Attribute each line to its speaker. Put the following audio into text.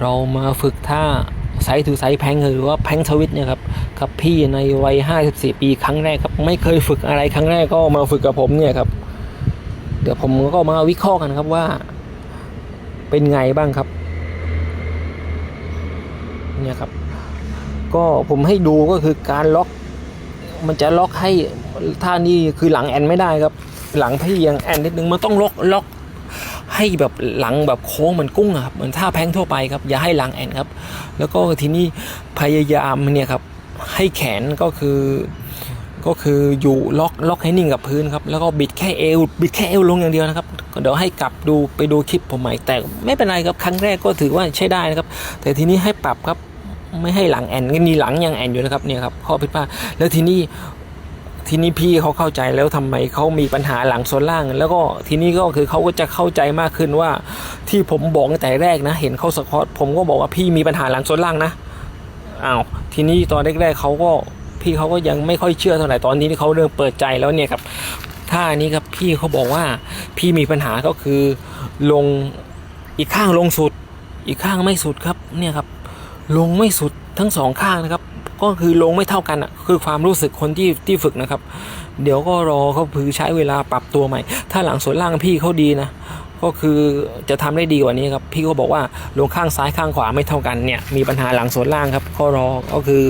Speaker 1: เรามาฝึกท่าไซส์ถือไซส์แพงหรือว่าแพงทวิตเนี่ยครับกับพี่ในวัย 54 ปีครั้งแรกครับ ไม่เคยฝึกอะไรครั้งแรกก็มาฝึกกับผมเนี่ยครับ เดี๋ยวผมก็มาวิเคราะห์กันครับว่า เป็นไงบ้างครับ เนี่ยครับ ก็ผมให้ดูก็คือการล็อก มันจะล็อกให้ท่านี้คือหลังแอนไม่ได้ครับ หลังพี่ยังแอนนิดนึงมันต้องล็อกล็อก ให้แบบหลังแบบโค้งเหมือนกุ้งครับเหมือนท่าแพงทั่วไปครับอย่าให้หลังแอนครับ แล้วก็ทีนี้พยายามเนี่ยครับให้แขนก็คือก็คืออยู่ล็อกล็อกให้นิ่งกับพื้นครับแล้วก็บิดแค่เอวบิดแค่เอวลงอย่างเดียวนะครับเดี๋ยวให้กลับดูไปดูคลิปผมใหม่แต่ไม่เป็นไรครับครั้งแรกก็ถือว่าใช้ได้นะครับ แต่ทีนี้ให้ปรับครับไม่ให้หลังแอนก็มีหลังยังแอนอยู่นะครับเนี่ยครับข้อผิดพลาดแล้วทีนี้ ทีนี้พี่เขาเข้าใจแล้วทำไมเขามีปัญหาหลังส่วนล่าง แล้วก็ทีนี้ก็คือเขาก็จะเข้าใจมากขึ้นว่า ที่ผมบอกตั้งแต่แรกนะ เห็นเขาสคอตผมก็บอกว่าพี่มีปัญหาหลังส่วนล่างนะอ้าวทีนี้ตอนแรกๆเขาก็พี่เขาก็ยังไม่ค่อยเชื่อเท่าไหร่ตอนนี้ที่เขาเริ่มเปิดใจแล้วเนี่ยครับท่านี้ครับพี่เขาบอกว่าพี่มีปัญหาก็คือลงอีกข้างลงสุด อีกข้างไม่สุดครับเนี่ยครับ ลงไม่สุดทั้งสองข้างนะครับ ก็คือลงไม่เท่ากันอะคือความรู้สึกคนที่ที่ฝึกนะครับ เดี๋ยวก็รอเขาคือใช้เวลาปรับตัวใหม่ ถ้าหลังส่วนล่างพี่เขาดีนะก็คือจะทำได้ดีกว่านี้ครับ พี่ก็บอกว่าลงข้างซ้ายข้างขวาไม่เท่ากันเนี่ยมีปัญหาหลังส่วนล่างครับก็รอก็คือ